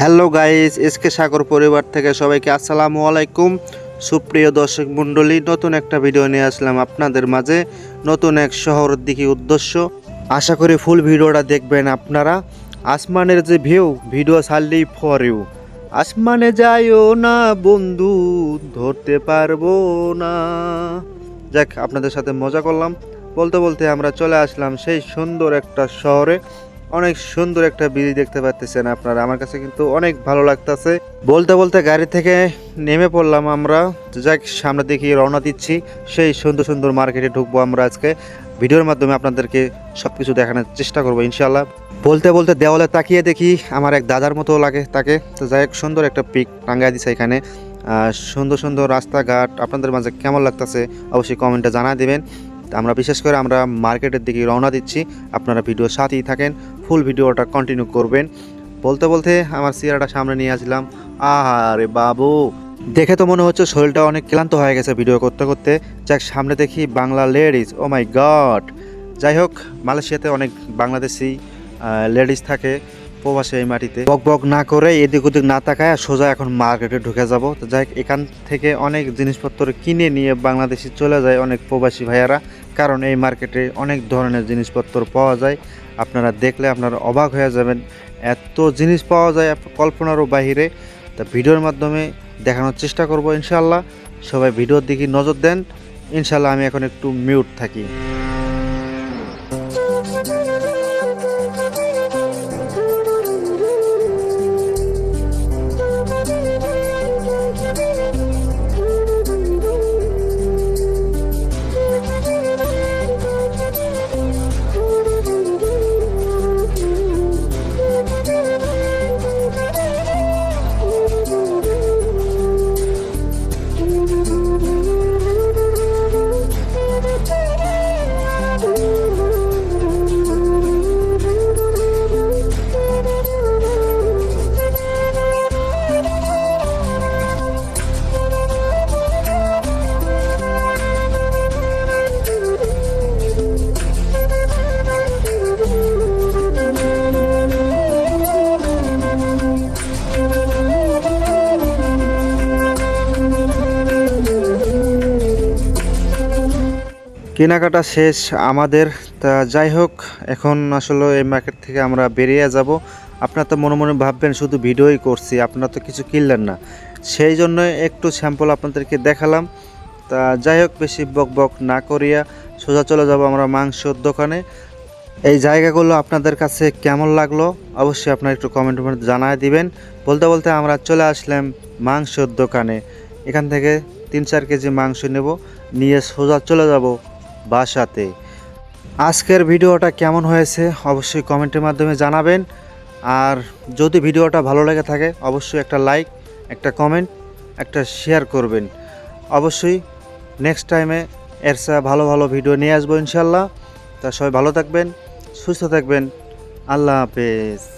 Hello guys SK সাগর পরিবার থেকে সবাইকে আসসালামু আলাইকুম। সুপ্রিয় দর্শক মণ্ডলী, নতুন একটা ভিডিও নিয়ে আসলাম আপনাদের মাঝে। নতুন এক শহরের দিকে উদ্দেশ্য। আশা করি ফুল ভিডিওটা দেখবেন আপনারা। আসমানের যে ভিউ, ভিডিও ছাড়লেই ফর ইউ আসমানে যাইও না বন্ধু, ধরতে পারব না। যাক, আপনাদের সাথে মজা করলাম। বলতে বলতে আমরা চলে আসলাম সেই সুন্দর একটা শহরে। অনেক সুন্দর একটা ব্রিজ দেখতে পাচ্ছেন আপনারা। আমার কাছে কিন্তু অনেক ভালো লাগতেছে। বলতে বলতে গাড়ি থেকে নেমে পড়লাম আমরা। যাক, সামনে দেখি রওনা দিচ্ছি। সেই সুন্দর সুন্দর মার্কেটে ঢুকবো আমরা আজকে। ভিডিওর মাধ্যমে আপনাদেরকে সব কিছু দেখানোর চেষ্টা করব ইনশাল্লাহ বলতে বলতে দেওয়ালে তাকিয়ে দেখি আমার এক দাদার মতো লাগে তাকে। তো যাই হোক, সুন্দর একটা পিক টাঙ্গাই দিছে এখানে। সুন্দর সুন্দর রাস্তাঘাট, আপনাদের মাঝে কেমন লাগতেছে অবশ্যই কমেন্টে জানা দিবেন। আমরা বিশেষ করে আমরা মার্কেটের দিকে রওনা দিচ্ছি। আপনারা ভিডিও সাথেই থাকেন। ফুল ভিডিওটা কন্টিনিউ করবেন। বলতে বলতে আমার চেহারাটা সামনে নিয়ে আসলাম। আরে বাবু! দেখে তো মনে হচ্ছে শরীরটা অনেক ক্লান্ত হয়ে গেছে ভিডিও করতে করতে। যাক, সামনে দেখি Bangla ladies oh my god যাই হোক, মালয়েশিয়াতে অনেক বাংলাদেশি লেডিস থাকে প্রবাসে এই মাটিতে। বক বক না করে এদিক ওদিক না তাকায় সোজা এখন মার্কেটে ঢুকে যাব। তো যাই এখান থেকে অনেক জিনিসপত্র কিনে নিয়ে বাংলাদেশে চলে যায় অনেক প্রবাসী ভাইয়ারা। কারণ এই মার্কেটে অনেক ধরনের জিনিসপত্র পাওয়া যায়। আপনারা দেখলে আপনারা অবাক হয়ে যাবেন, এত জিনিস পাওয়া যায় কল্পনারও বাহিরে। তা ভিডিওর মাধ্যমে দেখানোর চেষ্টা করব ইনশাল্লাহ সবাই ভিডিওর দিকে নজর দেন। ইনশাল্লাহ আমি এখন একটু মিউট থাকি। কেনাকাটা শেষ আমাদের, তা যাই হোক, এখন আসলে এই মার্কেট থেকে আমরা বেরিয়ে যাব। আপনারা তো মনে মনে ভাববেন, শুধু ভিডিওই করছি, আপনারা তো কিছু কিনলেন না। সেই জন্য একটু স্যাম্পল আপনাদেরকে দেখালাম। তা যাই হোক, বেশি বক বক না করিয়া সোজা চলে যাব আমরা মাংসর দোকানে। এই জায়গাগুলো আপনাদের কাছে কেমন লাগল, অবশ্যই আপনারা একটু কমেন্টের মধ্যে জানায় দিবেন। বলতে বলতে আমরা চলে আসলাম মাংসর দোকানে। এখান থেকে তিন চার কেজি মাংস নেব, নিয়ে সোজা চলে যাব বাসাতে। আজকের ভিডিওটা কেমন হয়েছে অবশ্যই কমেন্টের মাধ্যমে জানাবেন। আর যদি ভিডিওটা ভালো লেগে থাকে, অবশ্যই একটা লাইক, একটা কমেন্ট, একটা শেয়ার করবেন। অবশ্যই নেক্সট টাইমে এর ভালো ভালো ভিডিও নিয়ে আসব ইনশাল্লাহ। তা সবাই ভালো থাকবেন, সুস্থ থাকবেন। আল্লাহ হাফেজ।